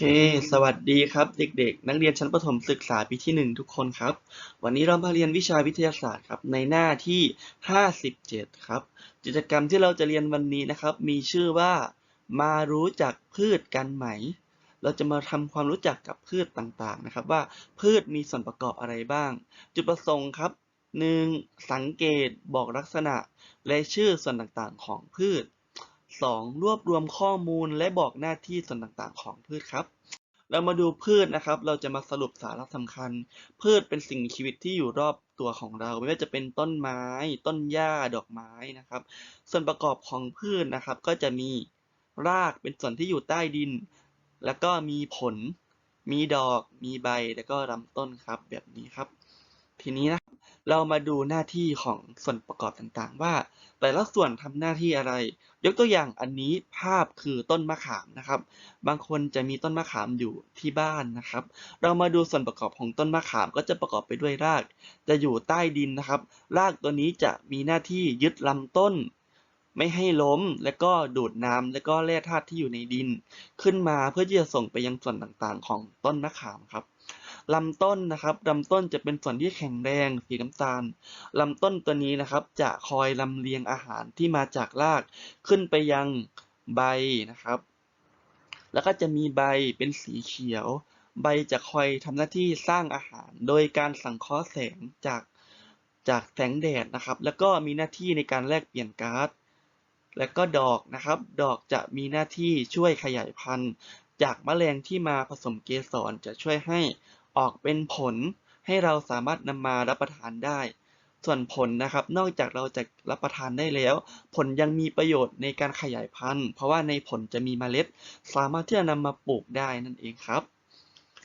ค สวัสดีครับเด็กๆ นักเรียนชั้นประถมศึกษาปีที่หนึ่งทุกคนครับ วันนี้เรามาเรียนวิชาวิทยาศาสตร์ครับในหน้าที่ 57 ครับ กิจกรรมที่เราจะเรียนวันนี้นะครับ มีชื่อว่ามารู้จักพืชกันไหม เราจะมาทำความรู้จักกับพืชต่างๆนะครับ ว่าพืชมีส่วนประกอบอะไรบ้าง จุดประสงค์ครับ 1. สังเกตบอกลักษณะ และชื่อส่วนต่างๆของพืช 2. รวบรวมข้อมูลและบอกหน้าที่ส่วนต่างๆ ของพืชครับ เรามาดูพืชนะครับ เราจะมาสรุปสาระสำคัญ พืชเป็นสิ่งมีชีวิตที่อยู่รอบตัวของเรา ไม่ว่าจะเป็นต้นไม้ ต้นหญ้า ดอกไม้นะครับ ส่วนประกอบของพืชนะครับ ก็จะมีรากเป็นส่วนที่อยู่ใต้ดิน แล้วก็มีผล มีดอก มีใบ แล้วก็ลำต้นครับ แบบนี้ครับ ทีนี้นะครับเรามาดูหน้าที่ของส่วนประกอบต่างๆ ว่า แต่ละส่วนทำหน้าที่อะไร ยกตัวอย่างอันนี้ภาพคือต้นมะขามนะครับ บางคนจะมีต้นมะขามอยู่ที่บ้านนะครับ เรามาดูส่วนประกอบของต้นมะขามก็จะประกอบไปด้วยราก จะอยู่ใต้ดินนะครับ รากตัวนี้จะมีหน้าที่ยึดลำต้น ไม่ให้ล้มและก็ดูดน้ำและก็แร่ธาตุที่อยู่ในดิน ขึ้นมาเพื่อที่จะส่งไปยังส่วนต่างๆ ของต้นมะขามครับ ลำต้นนะครับลำต้นจะเป็นส่วนที่แข็งแรงสีน้ำตาลลำต้นตัวนี้นะครับ จะคอยลำเลียงอาหารที่มาจากรากขึ้นไปยังใบนะครับ แล้วก็จะมีใบเป็นสีเขียว ใบจะคอยทำหน้าที่สร้างอาหาร โดยการสังเคราะห์แสงจากจากแสงแดดนะครับ แล้วก็มีหน้าที่ในการแลกเปลี่ยนก๊าซและก็ดอกนะครับ ดอกจะมีหน้าที่ช่วยขยายพันธุ์ จากแมลงที่มาผสมเกสรจะช่วยให้ ออกเป็นผลให้เราสามารถนำมารับประทานได้ ส่วนผลนะครับ นอกจากเราจะรับประทานได้แล้ว ผลยังมีประโยชน์ในการขยายพันธุ์ เพราะว่าในผลจะมีเมล็ด สามารถที่จะนำมาปลูกได้นั่นเองครับ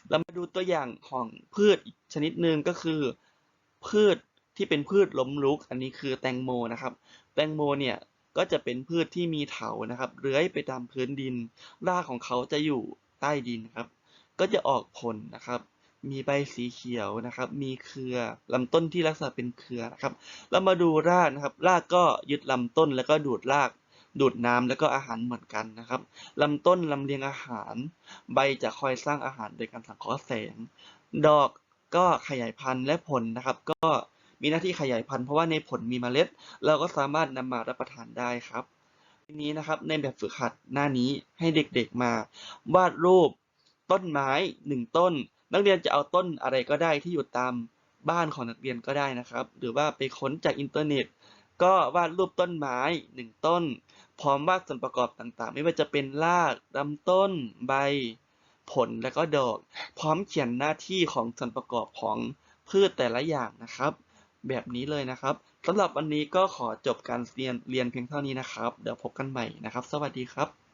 เรามาดูตัวอย่างของพืชอีกชนิดหนึ่งก็คือ พืชที่เป็นพืชล้มลุก อันนี้คือแตงโมนะครับ แตงโมเนี่ยก็จะเป็นพืชที่มีเถานะครับเลื้อยไปตามพื้นดิน รากของเขาจะอยู่ใต้ดินครับ ก็จะออกผลนะครับ มีใบสีเขียวนะครับ มีเครือลำต้นที่ลักษณะเป็นเครือนะครับ เรามาดูรากนะครับ รากก็ยึดลำต้นแล้วก็ดูดรากดูดน้ำแล้วก็อาหารเหมือนกันนะครับลำต้นลำเลียงอาหาร ใบจะคอยสร้างอาหารโดยการสังเคราะห์แสง ดอกก็ขยายพันธุ์และผลนะครับ ก็มีหน้าที่ขยายพันธุ์เพราะว่าในผลมีเมล็ด เราก็สามารถนำมารับประทานได้ครับทีนี้นะครับในแบบฝึกหัดหน้านี้ให้เด็กๆมา วาดรูปต้นไม้หนึ่งต้น นักเรียนจะเอาต้นอะไรก็ได้ที่อยู่ตามบ้านของนักเรียนก็ได้นะครับ หรือว่าไปค้นจากอินเทอร์เน็ต ก็วาดรูปต้นไม้หนึ่งต้น พร้อมวาดส่วนประกอบต่างๆ ไม่ว่าจะเป็นรากลำต้น ใบ ผลและก็ดอก พร้อมเขียนหน้าที่ของส่วนประกอบของพืชแต่ละอย่างนะครับ แบบนี้เลยนะครับสำหรับวันนี้ก็ขอจบการเรียนเรียนเพียงเท่านี้นะครับ เดี๋ยวพบกันใหม่นะครับ สวัสดีครับ